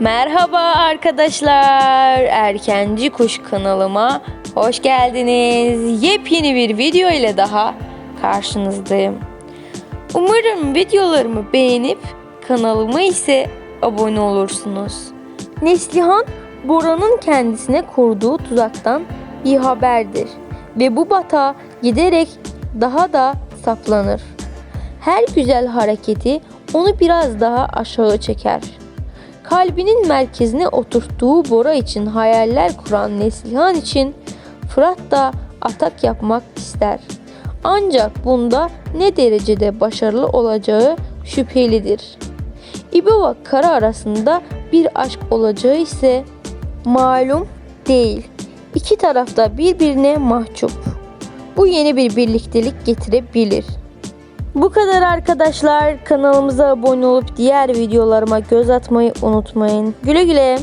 Merhaba arkadaşlar. Erkenci Kuş kanalıma hoş geldiniz. Yepyeni bir video ile daha karşınızdayım. Umarım videolarımı beğenip kanalıma ise abone olursunuz. Neslihan Bora'nın kendisine kurduğu tuzaktan bir haberdir ve bu batağa giderek daha da saplanır. Her güzel hareketi onu biraz daha aşağı çeker. Kalbinin merkezine oturttuğu Bora için hayaller kuran Neslihan için Fırat da atak yapmak ister. Ancak bunda ne derecede başarılı olacağı şüphelidir. İbo ve Kara arasında bir aşk olacağı ise malum değil. İki taraf da birbirine mahcup. Bu yeni bir birliktelik getirebilir. Bu kadar arkadaşlar. Kanalımıza abone olup diğer videolarıma göz atmayı unutmayın. Güle güle.